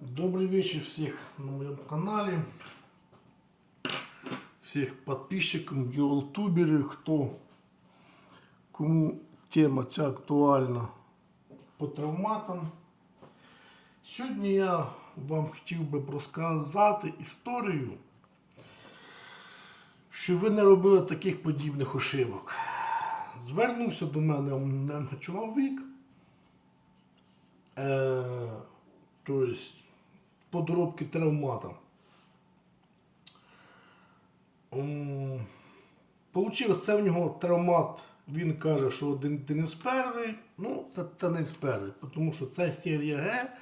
Добрый вечер всех на моем канале. Всех подписчикам, ютуберы, кто кому тема ця актуальна по травматам. Сьогодні я вам хотів би розказати історію, щоб ви не робили таких подібних ошибок. Звернувся до мене чоловік. Е, то есть подробки травмата. Получилось це в нього травмат. Він каже, що один не з перший. Ну, це, це не з перший, тому що це серія Г.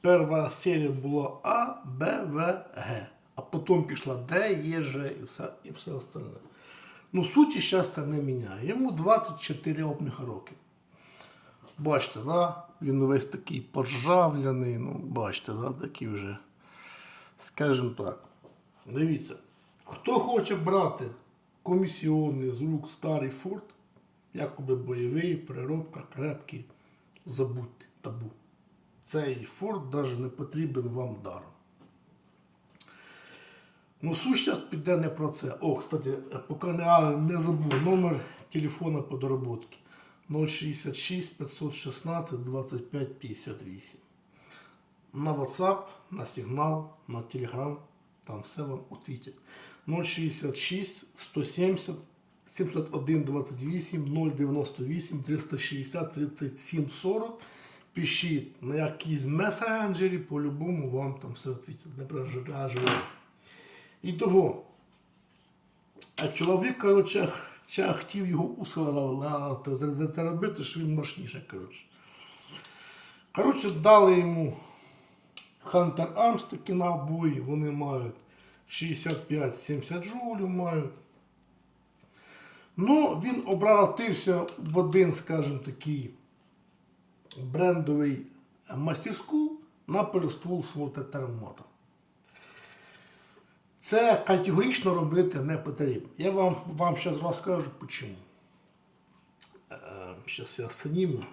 Перша серія була А, Б, В, Г. А потім пішла Д, Є, Ж і все, і все остальне. Ну, суті зараз це не міняє. Йому 24 обних роки. Бачите, да? він весь такий поржавляний, ну, бачите, да? такий вже, скажімо так. Дивіться, хто хоче брати комісіонний з рук старий форт, якоби бойовий, переробка, крепкий, забудьте табу. Цей форт навіть не потрібен вам даром. Ну, суть піде не про це. О, кстати, поки не, не забув номер телефона по доработки 066 516 25 58. На WhatsApp, на сигнал, на Telegram, там все вам отвітять. 066 170 71 28 098 360 37 40. Пишіть на якійсь месенджері, по-любому вам там все відвітять. Не переживайте. І того. А чоловік, коротше, ча хотів його усилати за це робити, що він мощніше, коротше. Коротше, дали йому Hunter Arms такі набої, вони мають 65-70 жулів мають. Ну, він обратився в один, скажімо такий, брендовий мастерську на перествол свого термота. Це категорично робити не потрібно. Я вам, вам зараз розкажу чому. Зараз я сніму.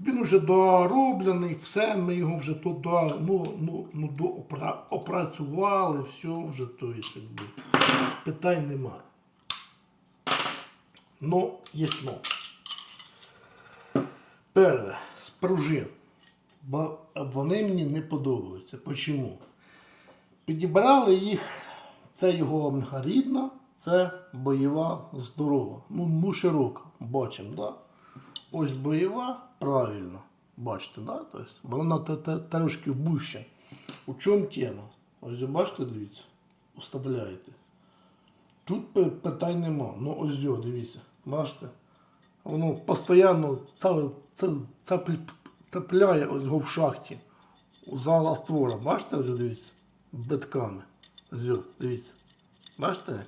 Він вже дороблений, все, ми його вже туди ну, ну, ну, доопра- опрацювали, все вже то є, питань немає. Но є но. Перше, з пружин. Бо вони мені не подобаються. Чому? Підібрали їх, це його рідна, це бойова здорова. Ну, ну широка, бачимо, да? Ось бойова, правильно. Бачите, да? Тобто, вона трошки вуща. У чому тема? Ось бачите, дивіться, уставляєте. Тут питань нема. Ну ось йо, дивіться, бачите? Воно постійно це, це, цепл- цепляє ось його в шахті. У зала створа. Бачите, ось дивіться? Битками. Ось дивіться. Бачите?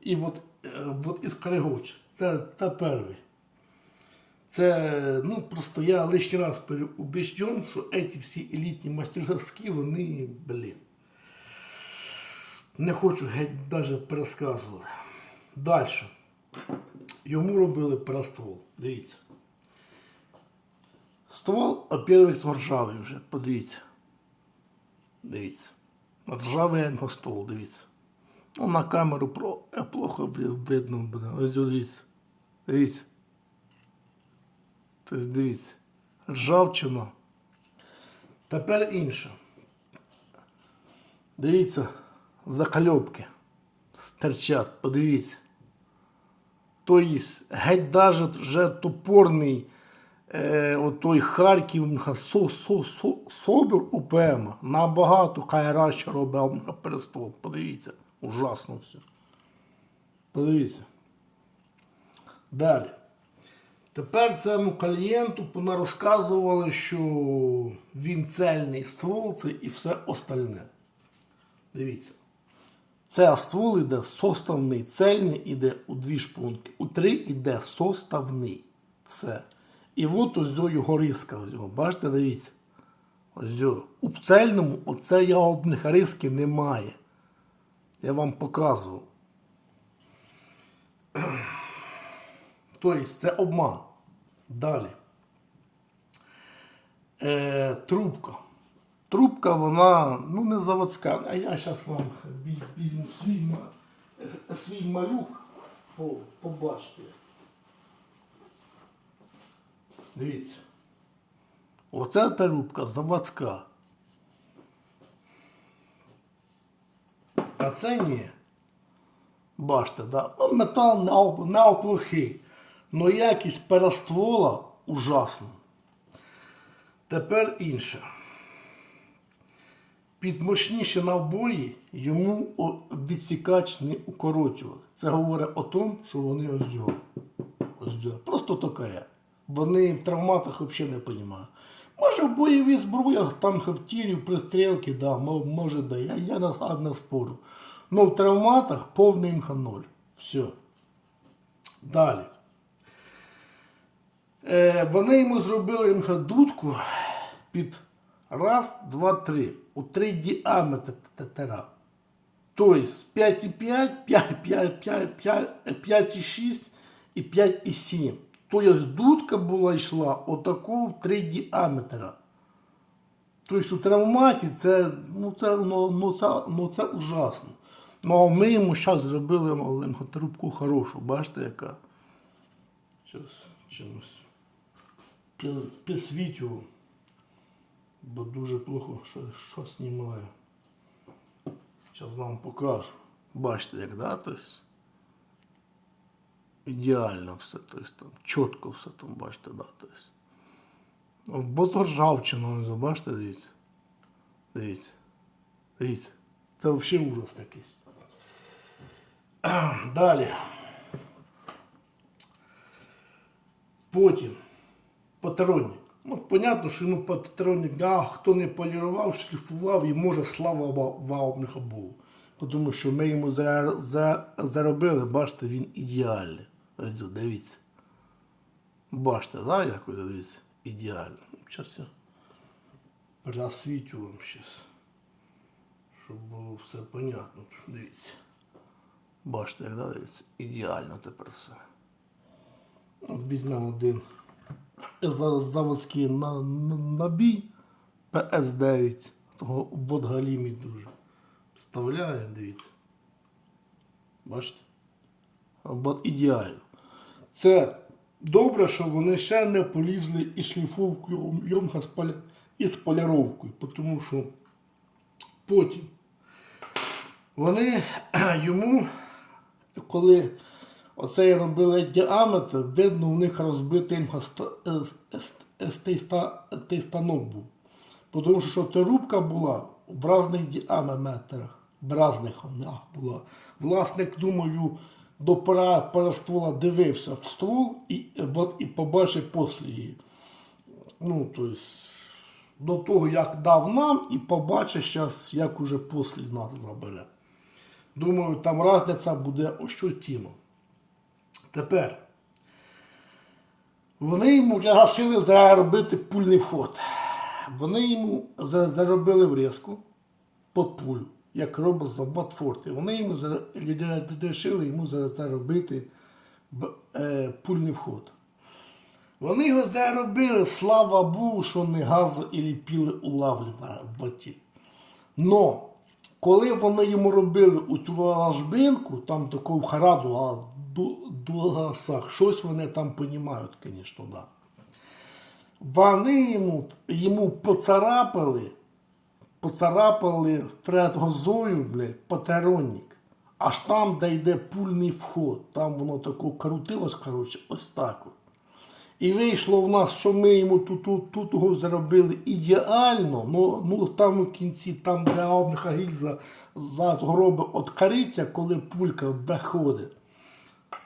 І от, е, от із Каригоч. Це, це перший. Це, ну, просто я лише раз переубіжден, що ці всі елітні мастерські, вони, блін. Не хочу геть навіть пересказувати. Далі. Йому робили перествол. Дивіться. Ствол, во-первых, ржавий вже, подивіться. Дивіться. Ржавий ствол, дивіться. Ну, на камеру про... плохо видно буде. Ось дивіться. Дивіться. Тобто дивіться. Ржавчина. Тепер інше. Дивіться, закальопки стирчать, подивіться. Тобто, геть даже вже топорний е, отой Харків со, со, со, Собір УПМ набагато краще робив на перестол. Подивіться, ужасно все. Подивіться. Далі. Тепер цьому клієнту понарозказували, що він цельний ствол це і все остальне. Дивіться. Це ствол іде составний, цельний іде у дві шпунки. У три іде составний. Все. І от ось його його риска. Ось його. Бачите, дивіться. Ось його. У цельному оце ягодних риски немає. Я вам показував. Тобто це обман. Далі. Е, трубка. Трубка, вона, ну, не заводська. А я зараз вам візьму свій, свій малюк, по, побачите. Дивіться. Оце трубка заводська. А це ні. Бачите, да? ну, метал не, оп- оплохий. Но якість перествола ужасна. Тепер інше. Під мощніші набої йому відсікач не укорочували. Це говорить о тому, що вони ось його. Ось його. Просто токаря. Вони в травматах взагалі не розуміють. Може, в бойовій зброях, там в тірі, в пристрілки, да, може, да. Я, я не, спорю. Ну в травматах повний імха ноль. Все. Далі. Е, вони йому зробили імха дудку під раз, два, три. У три діаметра. Тобто 5,5, 5, 5, 5, 5, 5,6 і 5,7. Тобто дудка була йшла отаку в три діаметра. Тобто у травматі це, ну, це, ну, ну, це, ну, це ужасно. Ну, а ми йому зараз зробили маленьку трубку хорошу. Бачите, яка? Зараз чимось пі- підсвічу, бо дуже плохо що, що знімаю. Зараз вам покажу. Бачите, як, да? Тобто, ідеально все, тобто, там, чітко все там, бачите, да, тобто. Бо то ржавчина, ось, бачите, дивіться. Дивіться. Дивіться. Це взагалі ужас якийсь. Далі. Потім патронник. Ну, понятно, що йому патронник, а хто не полірував, шліфував і може слава ва- ваубника Богу. Тому що ми йому за, за, заробили, бачите, він ідеальний. Ось дивіться. Бачите, да, як ви дивіться? Ідеально. Зараз я пересвітю вам щас. Щоб було все понятно. Дивіться. Бачите, як да, дивіться? Ідеально тепер все. От візьмемо один заводський на, на, набій PS9. Того Бодгалімі дуже. Вставляємо, дивіться. Бачите? От ідеально. Це добре, що вони ще не полізли і шліфовкою йомка з поляровкою, тому що потім вони йому, коли оцей робили діаметр, видно, у них розбитий ста- е, е, станок був. Тому що трубка була в різних діаметрах, в різних була. Власник, думаю, до пора перествола дивився в ствол і, от, і побачив після її. Ну, тобто, до того, як дав нам, і побачить зараз, як уже після нас забере. Думаю, там різниця буде ощутима. Тепер. Вони йому вже заробити пульний вход. Вони йому заробили врізку під пулю, як робить за Батфорти. Вони йому вирішили йому за- заробити е, пульний вход. Вони його заробили, слава Богу, що не газу і ліпіли улавлювати. Но коли вони йому робили у цю ложбинку, там таку хараду, а до щось вони там розуміють, звісно, да. Вони йому, йому поцарапали, поцарапали перед гозою, блядь, патеронник. Аж там, де йде пульний вход, там воно тако крутилось, коротше, ось так. І вийшло в нас, що ми йому тут, тут, тут його зробили ідеально, ну, ну там у кінці, там де обниха гільза за згроби от кариця, коли пулька виходить.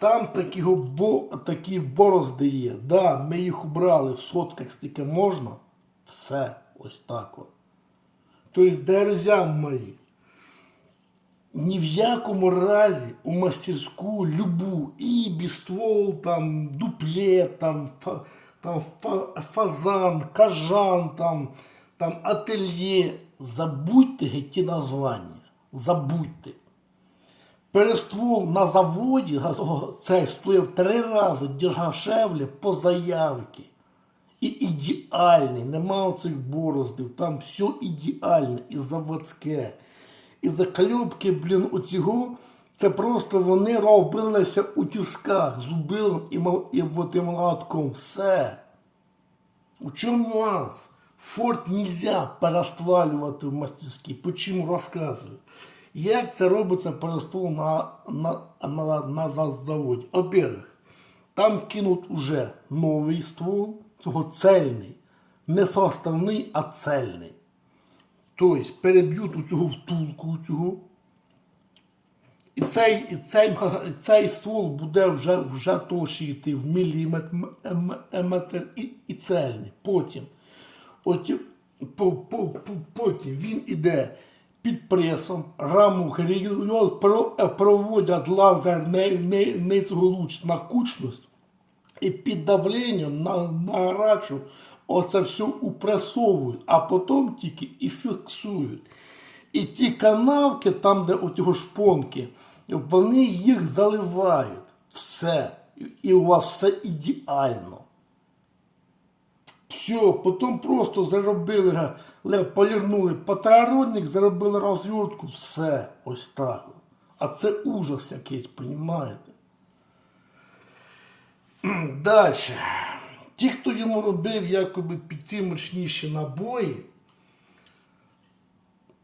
Там такі, бо, такі борозди є. Да, ми їх убрали в сотках стільки можна. Все, ось так от. Тобто, друзі мої, ні в якому разі у мастерську любу, і біствол, там, дуплет, там, фа, там фазан, кажан, там, там ательє. Забудьте ті названня. Забудьте. Перествол на заводі цей стоїв три рази дешевле по заявці. І ідеальний, нема оцих бороздів, там все ідеальне і заводське. І закальопки, блін, оцього, це просто вони робилися у тисках, зубилом і, мал- і, от, і молотком. Все. У чому нюанс? Форт нельзя перествалювати в мастерській. Почему розказую? Як це робиться перествол на, на, на, на за- заводі? Во-первых, там кинуть уже новий ствол, цього цельний. Не составний, а цельний. Тобто переб'ють у цього втулку у цього. І цей, і цей, і цей ствол буде вже, вже толще йти в міліметр і, і цельний. Потім, от, по, по, по, потім він іде під пресом, раму е, проводять лазерний не, не луч на кучність і під давленням на, на гарачу оце все упресовують, а потім тільки і фіксують. І ті канавки, там, де от його шпонки, вони їх заливають. Все. І- у вас все ідеально. Все, потім просто заробили, полірнули патріотник, заробили розвертку, все, ось так. А це ужас якийсь, понімаєте? Далі. Ті, хто йому робив якоби ці мощніші набої,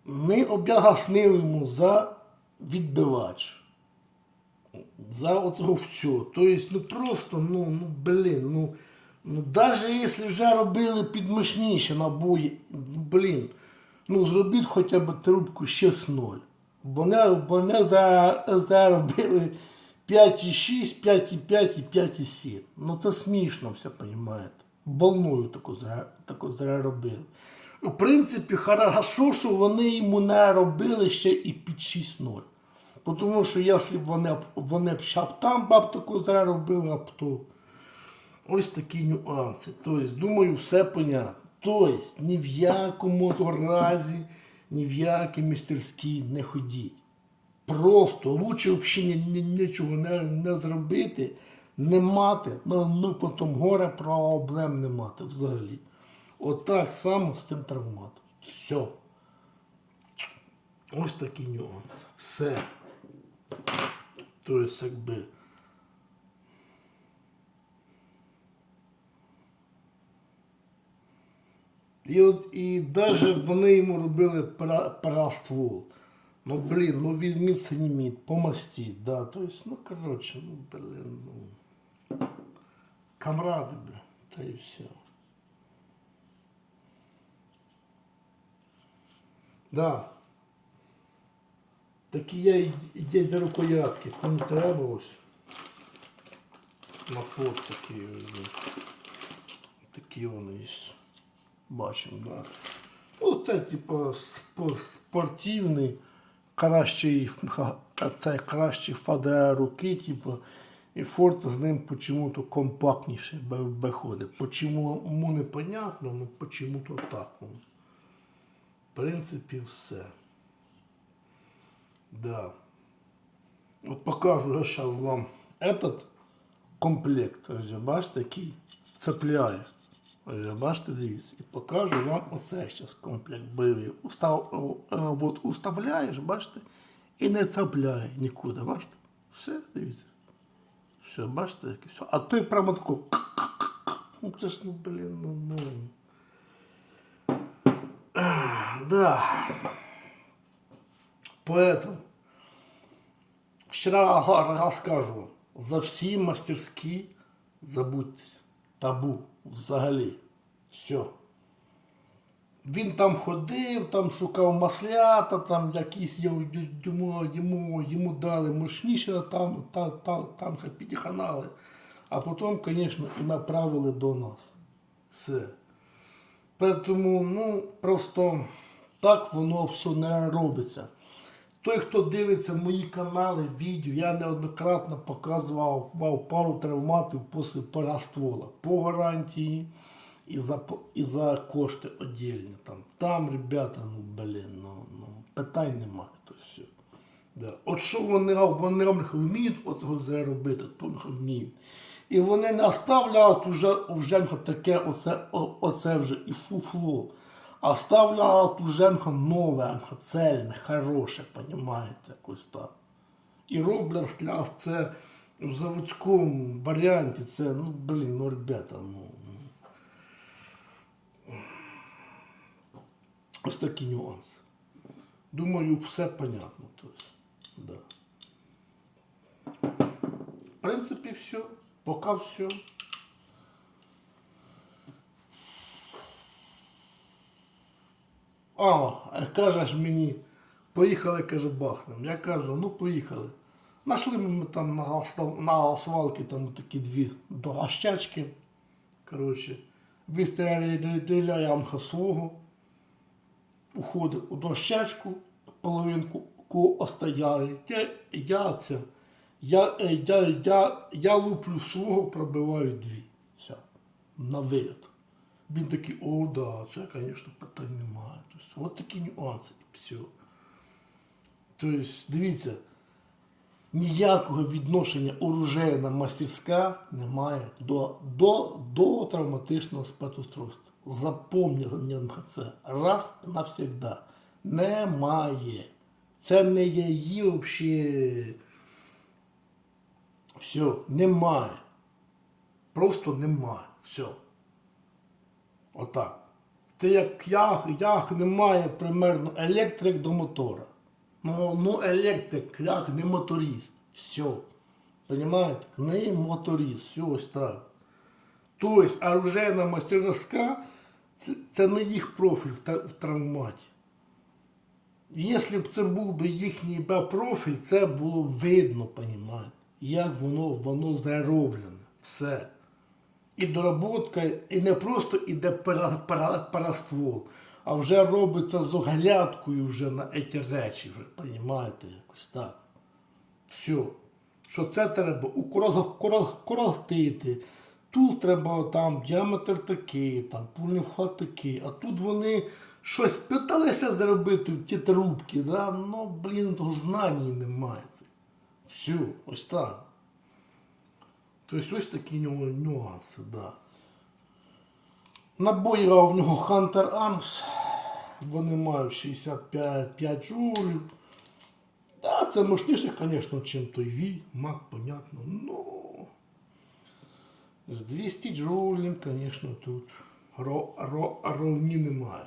не обягаснили йому за відбивач. За оцього всього. Тобто, ну просто, ну, ну блін, ну, ну навіть якщо вже робили під мощніші набої, блін, ну зробіть хоча б трубку ще з 0. Вони, вони за, заробили 5,6, 5,5 і 5,7. Ну це смішно все, розумієте. Волною таку, зра- таку заробили. В принципі, хорошо, що вони йому не робили ще і під 6-0. Тому що якщо б вони, б- вони б ще б там баб таку заробили, а б то. Ось такі нюанси. Тобто, думаю, все понятно. Тобто, ні в якому разі, ні в якій мастерській не ходіть. Просто лучше взагалі ні- ні- нічого не, не зробити, не мати, ну, ну потім горе проблем не мати взагалі. Отак само з цим травматом. Все. Ось такий нюанс. Все. Тобто, якби. І от і навіть вони йому робили пра- праствол. Ну блін, ну візьміть саніміт, помастіть, да, то есть, ну коротше, ну блін, ну. Камради, бля, та і все. Да. Такі я і- за рукоятки, кому треба ось. На фото такі. Такі вони є. Бачимо, да. Ну, це, типу, спо- спортивний, кращий, ха- це кращий фадер руки, типу, і форт з ним почему-то компактніше виходить. Почему йому непонятно, ну почему-то так. ну. В принципі, все. Да. От покажу я зараз вам этот комплект. Бачите, який цепляє. Бачите, дивіться. І покажу вам оце зараз комплект бойовий. Устав, е, от уставляєш, бачите, і не цепляє нікуди, бачите? Все, дивіться. Все, бачите, яке все. А той прямо тако. Ну це ж, ну, блін, ну, ну. Да. Поэтому ще раз скажу за всі мастерські забудьтеся. Табу взагалі. Все. Він там ходив, там шукав маслята, там якісь йому, йому, йому, дали мощніше, там, та, та, там підіханали. А потім, звісно, і направили до нас. Все. Тому, ну, просто так воно все не робиться. Той, хто дивиться мої канали, відео, я неоднократно показував вау, пару травматів після параствола. По гарантії і за, і за кошти віддільні. Там, там, ребята, ну, блін, ну, ну, питань немає. То все. Да. От що вони, вони вміють от цього робити, то вміють. І вони не оставляють уже, уже таке оце, оце вже і фуфло. А ставляють уже нове, цельне, хороше, понімаєте, якось так. І роблять для це в заводському варіанті, це, ну, блін, ну, ребята, ну. Ось такі нюанси. Думаю, все понятно. Тобто, да. В принципі, все. Поки все. А, кажеш мені, поїхали, каже, бахнем. Я кажу, ну поїхали. Нашли ми там на, на там такі дві догащачки. Коротше, вистріляли ямха свого, уходить у дощечку, половинку ку остояли. Я, це. Я, я, я, я луплю свого, пробиваю дві. Все. На виліт. Він такий, о, да, це, звісно, питань немає. Тобто, от такі нюанси і все. Тобто, дивіться, ніякого відношення оружейна мастерська немає до, до, до травматичного спецустройства. Запомніть це раз і навсегда. Немає. Це не є її взагалі. Все, немає. Просто немає. Все. Отак. Це як як, як немає примерно електрик до мотора. Ну, ну електрик, як не моторист. Все. Понимаєте? Не моторист. Все ось так. Тобто оружейна мастерська це, це не їх профіль в, травматі. Якщо б це був би їхній профіль, це було видно, понімаєте, як воно, воно зароблене. Все. І доработка, і не просто іде пара, пара, параствол, а вже робиться з оглядкою вже на ці речі, вже, понімаєте, якось так. Все. Що це треба укоротити. Тут треба там діаметр такий, там пульний вход такий. А тут вони щось питалися зробити в ті трубки, да? ну, блін, знання немає. Все, ось так. Тобто ось такі ню- нюанси, да. Набої в нього Hunter Arms. Вони мають 65 5. Да, це мощніше, звісно, чим той Ві, Мак, понятно. Ну, з 200 джоулів, звісно, тут ро, ро, ровні немає.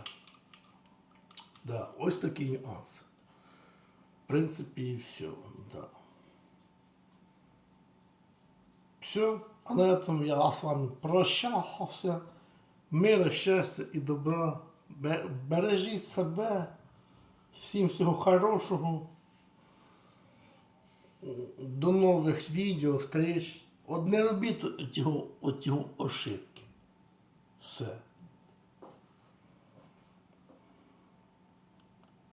Да, ось такий нюанс. В принципі, і все. Да. Все. А на этом я с вами прощався. Мира, щастя і добра. Бережіть себе. Всім всього хорошого. До нових відео, встреч. От не робіть його ошибки. Все.